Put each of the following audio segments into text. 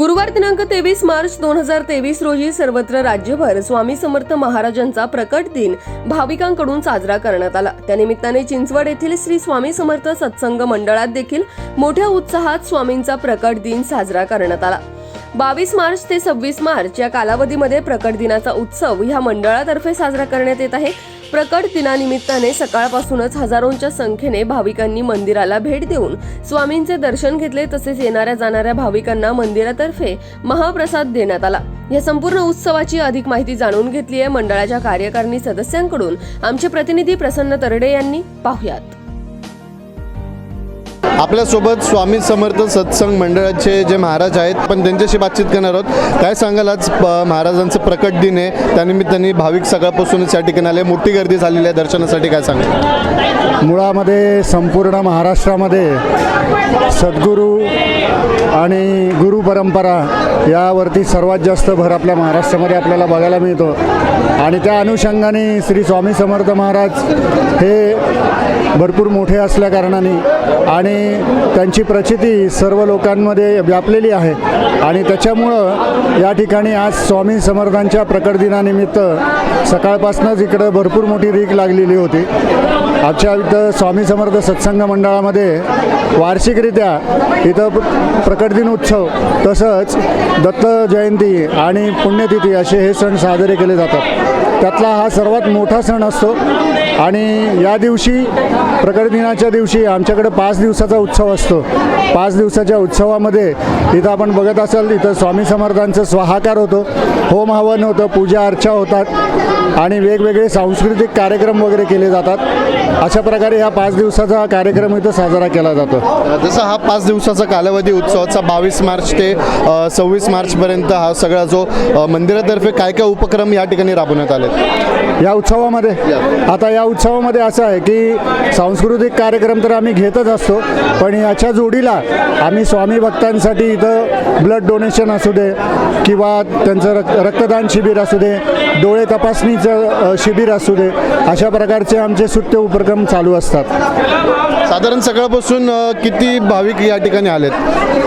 गुरुवार दिनांक तेवीस मार्च दोन हजार तेवीस रोजी सर्वत्र राज्यभर स्वामी समर्थ महाराजांचा प्रकट दिन भाविकांकडून साजरा करण्यात आला. त्यानिमित्ताने चिंचवड येथील श्री स्वामी समर्थ सत्संग मंडळात देखील मोठ्या उत्साहात स्वामींचा प्रकट दिन साजरा करण्यात आला. बावीस मार्च ते सव्वीस मार्च या कालावधीमध्ये प्रकट दिनाचा उत्सव ह्या मंडळातर्फे साजरा करण्यात येत आहे. प्रकट दिनानिमित्ताने सकाळपासूनच हजारोंच्या संख्येने भाविकांनी मंदिराला भेट देऊन स्वामींचे दर्शन घेतले तसेच येणाऱ्या जाणाऱ्या भाविकांना मंदिरातर्फे महाप्रसाद देण्यात आला. या संपूर्ण उत्सवाची अधिक माहिती जाणून घेतली आहे मंडळाच्या कार्यकारिणी सदस्यांकडून. आमचे प्रतिनिधी प्रसन्न तरडे यांनी. पाहुयात. आपल्यासोबत स्वामी समर्थ सत्संग मंडळाचे जे महाराज आहेत पण त्यांच्याशी बातचीत करणार आहोत. काय सांगाल आज प- महाराजांचं प्रकट दिन आहे त्यानिमित्ताने भाविक सकाळपासूनच या ठिकाणी आले. मोठी गर्दी झालेली आहे दर्शनासाठी काय सांगाल? मुळामध्ये संपूर्ण महाराष्ट्रामध्ये सद्गुरू आणि गुरु परंपरा यावरती सर्वात जास्त भर आपल्या महाराष्ट्रामध्ये आपल्याला बघायला मिळतो. आणि त्या अनुषंगाने श्री स्वामी समर्थ महाराज हे भरपूर मोठे असल्याकारणाने आणि त्यांची प्रचिती सर्व लोकांमध्ये व्यापलेली आहे. आणि त्याच्यामुळं या ठिकाणी आज स्वामी समर्थांच्या प्रकट दिनानिमित्त सकाळपासूनच इकडं भरपूर मोठी रीक लागलेली होती. आजच्या इथं स्वामी समर्थ सत्संग मंडळामध्ये वार्षिकरित्या इथं प्र- दिन उत्सव तसंच दत्त जयंती आणि पुण्यतिथी असे हे सण साजरे केले जातात. त्यातला हा सर्वात मोठा सण असतो आणि या दिवशी प्रकट दिनाच्या दिवशी आमच्याकडे पाच दिवसाचा उत्सव असतो. पाच दिवसाच्या उत्सवामध्ये इथं आपण बघत असाल इथं स्वामी समर्थांचं स्वाहाकार होतो होम हवन होतं पूजा अर्चा होतात आणि वेगवेगळे सांस्कृतिक कार्यक्रम वगैरे केले जातात. अशा प्रकारे ह्या पाच दिवसाचा कार्यक्रम इथं साजरा केला जातो. जसा हा पाच दिवसाचा कालावधी उत्सवाचा बावीस मार्च ते सव्वीस मार्चपर्यंत हा सगळा जो मंदिरातर्फे काय काय उपक्रम या ठिकाणी राबवण्यात आले या उत्सवामध्ये. आता या उत्सवामध्ये असं आहे की सांस्कृतिक कार्यक्रम तर आम्ही घेतच असतो पण याच्या जोडीला आम्ही स्वामी भक्तांसाठी इथं ब्लड डोनेशन असू दे किंवा त्यांचं रक्त रक्तदान शिबिर असू दे डोळे तपासणीचं शिबिर असू दे अशा प्रकारचे आमचे सुट्टे उपक्रम चालू असतात. साधारण सकाळपासून किती भाविक या ठिकाणी आलेत?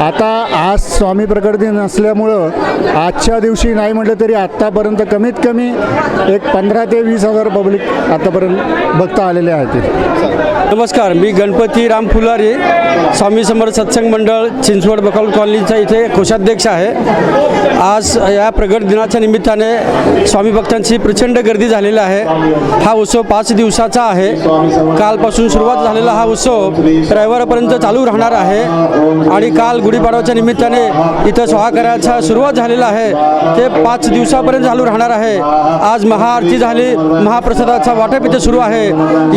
आता आज स्वामी प्रकट दिन असल्यामुळं आजच्या दिवशी नाही म्हटलं तरी आत्तापर्यंत कमीत कमी एक पंधरा ते वीस हजार पब्लिक आतापर्यंत बघता आलेले आहेत. नमस्कार मी गणपती राम फुलारी स्वामी समर्थ सत्संग मंडळ चिंचवड बकाल कॉलनीचा इथे कोषाध्यक्ष आहे. आज या प्रगट दिनाच्या निमित्ताने स्वामी भक्तांची प्रचंड गर्दी झालेली आहे. हा उत्सव पाच दिवसाचा आहे. कालपासून सुरुवात झालेला हा उत्सव रविवारपर्यंत चालू राहणार आहे. आणि काल गुढीपाडव्याच्या निमित्ताने इथं स्वाहाकाराचा सुरुवात झालेला आहे. ते पाच दिवसापर्यंत चालू राहणार आहे. आज महाआरती झाली. महाप्रसादाचा वाटप इथे सुरू आहे.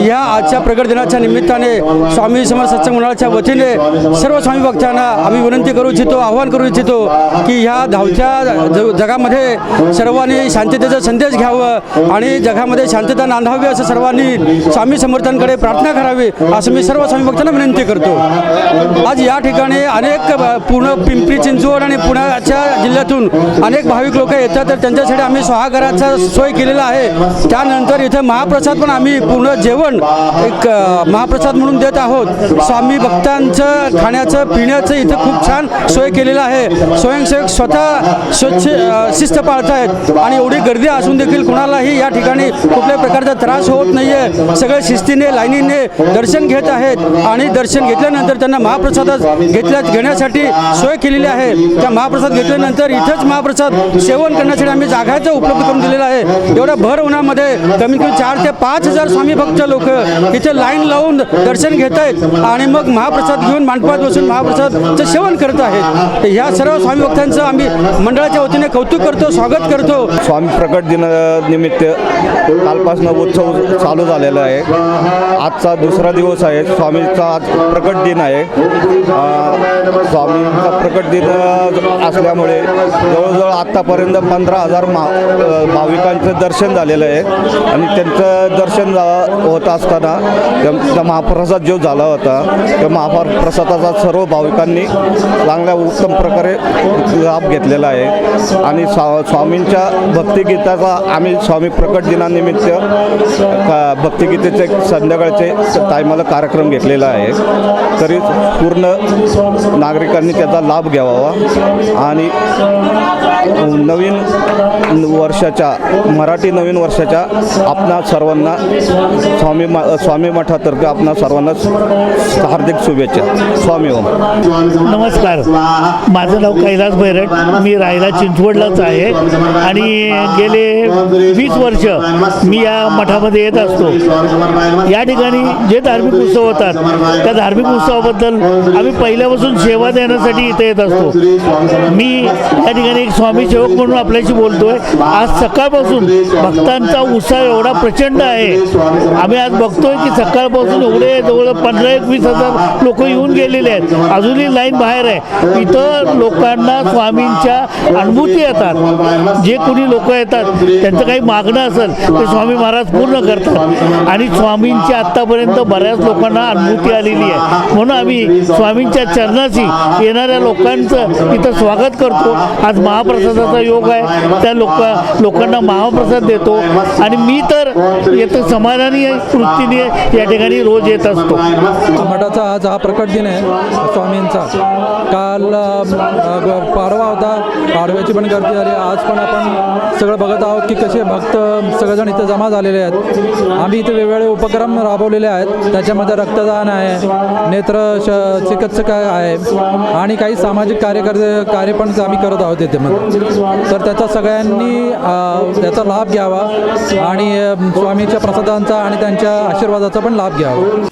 या आजच्या प्रगट दिनाच्या निमित्ताने स्वामी समर्थ सत्संग मंडळाच्या वतीने सर्व स्वामी भक्तांना आम्ही विनंती करू इच्छितो आव्हान करू इच्छितो की ह्या धावत्या ज- जगामध्ये सर्वांनी शांततेचा संदेश घ्यावं आणि जगामध्ये शांतता नांदावी असं सर्वांनी स्वामी समर्थांकडे प्रार्थना करावी असं मी सर्व स्वामी भक्तांना विनंती करतो. आज या ठिकाणी अनेक पूर्ण पिंपरी चिंचवड आणि पुण्याच्या जिल्ह्यातून अनेक भाविक लोक येतात तर त्यांच्यासाठी आम्ही स्वाहागाराचा सोय केलेला आहे. त्यानंतर इथे महाप्रसाद पण आम्ही पूर्ण जेवण एक महाप्रसाद म्हणून देत आहोत. स्वामी भक्तांचं खाण्याचं पिण्याचं इथं खूप छान सोय केलेलं आहे. स्वयंसेवक स्वतः स्वच्छ शिस्त पाळत आहेत आणि एवढी गर्दी असून देखील कुणालाही या ठिकाणी कुठल्याही प्रकारचा त्रास होत नाही आहे सगळे शिस्तीने लाईनीने दर्शन घेत आहेत. आणि दर्शन घेतल्यानंतर त्यांना महाप्रसाद घेतल्या घेण्यासाठी सोय केलेली आहे. त्या महाप्रसाद घेतल्यानंतर इथंच महाप्रसाद सेवन करण्यासाठी आम्ही जागाचं उपलब्ध करून दिलेलं आहे. एवढ्या भर उन्हामध्ये कमीत कमी चार ते पाच हजार स्वामी भक्त लोक इथे लाईन लावून दर्शन घेत आहेत आणि मग महाप्रसाद घेऊन मांडपात बसून महाप्रसादचं सेवन करत आहेत. ह्या सर्व स्वामी भक्तांचं आम्ही मंडळाच्या वतीने कौतुक करतो स्वागत करतो. स्वामी प्रकट दिनानिमित्त कालपासून उत्सव चालू झालेला आहे. आजचा दुसरा दिवस आहे. स्वामीचा आज प्रकट दिन आहे. स्वामींचा प्रकट दिन असल्यामुळे जवळजवळ आत्तापर्यंत पंधरा हजार मा भाविकांचं दर्शन झालेलं आहे. आणि त्यांचं दर्शन होत असताना त्यांचा महाप्रसाद जो झाला होता त्या महाप्रसादाचा सर्व भाविकांनी चांगल्या उत्तम प्रकारे लाभ घेतलेला आहे. आणि स्वा स्वामींच्या भक्तिगीताचा आम्ही स्वामी प्रकट दिनानिमित्त का- भक्तिगीतेचे संध्याकाळचे टायमाला कार्यक्रम दर्शन घेतलेलं आहे. तरी पूर्ण नागरिकांनी त्याचा लाभ घ्यावा. आणि नवीन वर्षाच्या मराठी नवीन वर्षाच्या आपणा सर्वांना स्वामी मा स्वामी मठातर्फे आपणा सर्वांना हार्दिक शुभेच्छा. स्वामी ओम. नमस्कार. माझं नाव कैलास बैरट. मी राहायला चिंचवडलाच आहे. आणि गेले वीस वर्ष मी या मठामध्ये येत असतो. या ठिकाणी जे धार्मिक उत्सव होतात त्या धार्मिक उत्सवाबद्दल आम्ही पहिल्यापासून सेवा देण्यासाठी इथे येत असतो. मी या ठिकाणी एक स्वामी सेवक म्हणून आपल्याशी बोलतोय. आज सकाळपासून भक्तांचा उत्साह एवढा प्रचंड आहे. आम्ही आज बघतोय की सकाळपासून एवढे जवळ पंधरा एक वीस हजार लोक येऊन गेलेले आहेत. अजूनही लाईन बाहेर आहे. इथं लोकांना स्वामींच्या अनुभूती येतात. जे कोणी लोक येतात त्यांचं काही मागणं असेल ते स्वामी महाराज पूर्ण करतात. आणि स्वामींची आत्तापर्यंत बऱ्याच लोकांना अनुभूती आलेली आहे. म्हणून आम्ही स्वामींच्या चरणाशी येणाऱ्या लोकांचं इथं स्वागत करतो. आज महाप्रसादाचा योग आहे. त्या लोक लोकांना महाप्रसाद देतो. आणि मी तर येतो समाधानी वृत्तीने या ठिकाणी रोज येत असतो. मठाचा आज हा प्रकट दिन आहे स्वामींचा. काल पारवा पाडवा होता. पाडव्याची पण गर्दी झाली. आज पण आपण सगळं बघत आहोत की कसे भक्त सगळेजण इथं जमा झालेले आहेत. आम्ही इथे वेगवेगळे उपक्रम राबवलेले आहेत. त्याच्यामध्ये रक्तदान आहे नेत्र श चिकित्सक आहे आणि काही सामाजिक कार्यकर्ते कार्य पण आम्ही करत आहोत इथे मग. तर त्याचा सगळ्यांनी त्याचा लाभ घ्यावा आणि स्वामीच्या प्रसादांचा आणि त्यांच्या आशीर्वादाचा पण लाभ घ्यावा.